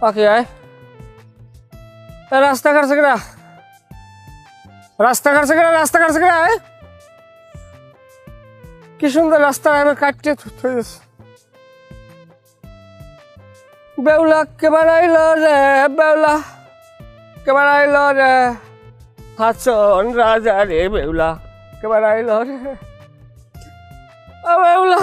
বাকি আয়। রাস্তাঘাট সেকেরা রাস্তাঘাট সেকেরা রাস্তাঘাট সেকেরা আয়। কি সুন্দর রাস্তা আমি কাটতে থুয়েছি বেউলা কেবার আইল রে, বেউলা? কেবার আইল রে? হাসন রাজা রে, বেউলা। কেবার আইল রে? বেউলা।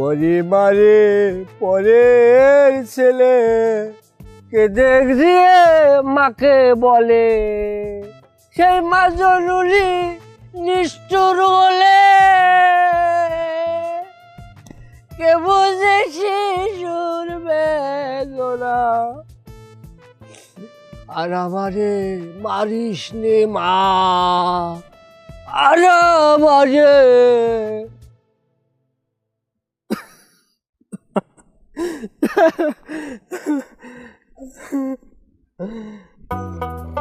পরিবারে পরের ছেলে কে ঘিয়ে মাকে বলে? সেই মা জরুরি নিষ্ঠুর হলে কে বুঝে শিশুর বেদনা? আর আমারে মারিস নে মা? আর আমারে Ha.